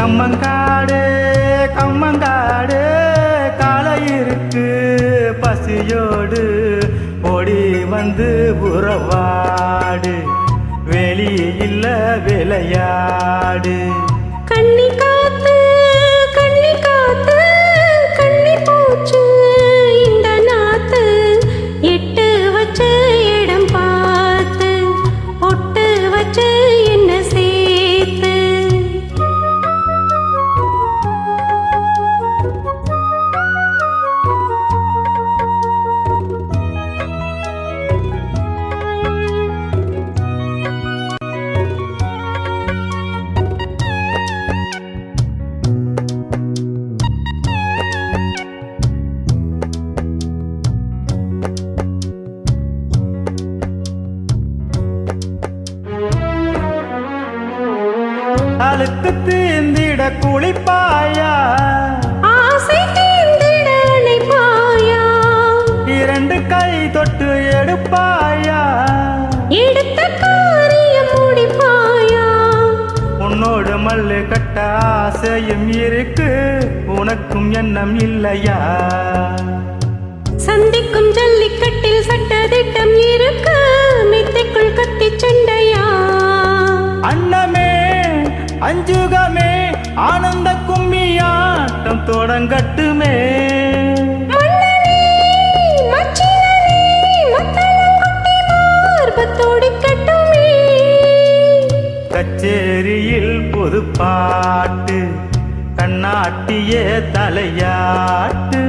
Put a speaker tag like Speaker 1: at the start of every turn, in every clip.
Speaker 1: கம்மங்காடு கம்மங்காடு காலை இருக்கு பசியோடு. ஓடி வந்து உறவாடு வெளியில்ல விளையாடு.
Speaker 2: கன்னிக்கா
Speaker 1: அழுக்கு தீந்திட குளிப்பாயா?
Speaker 2: ஆசை தீர்ந்திட அணைப்பாயா?
Speaker 1: இரண்டு கை தொட்டு எடுப்பாயா?
Speaker 2: எடுத்த காரியம் முடிப்பாயா?
Speaker 1: உன்னோடு மல்லு கட்ட ஆசையும் இருக்கு உனக்கும் எண்ணம் இல்லையா?
Speaker 2: சந்திக்கும் ஜல்லிக்கட்டில் சட்டதிட்டம் இருக்கு
Speaker 1: தொடங்கட்டுமே. கச்சேரியில் புது பாட்டு கண்ணாட்டிய தலையாட்டு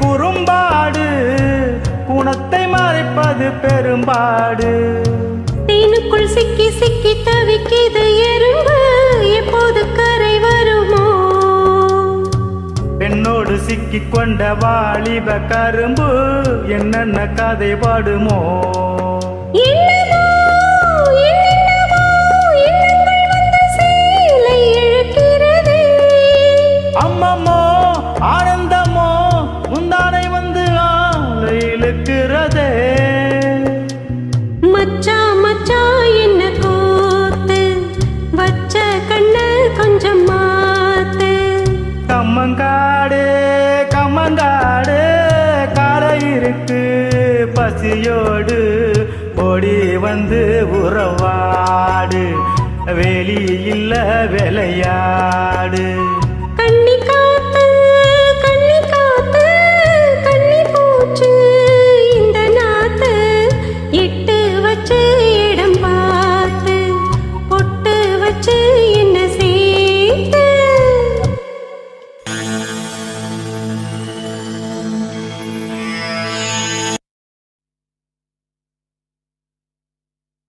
Speaker 1: குறும்பாடு குணத்தை மறைப்பது பெரும்பாடு
Speaker 2: தேனுக்குள் சிக்கி சிக்கி தவிக்கிது எறும்பு, எப்போது கரை வருமோ?
Speaker 1: பெண்ணோடு சிக்கிக் கொண்ட வாலிப கரும்பு என்னென்ன கதை பாடுமோ
Speaker 2: கண்ணு கொஞ்சம் மாத்து.
Speaker 1: கம்மங்காடு கம்மங்காடு காலை இருக்கு பசியோடு ஓடி வந்து உறவாடு. வேலி இல்ல விளையாடு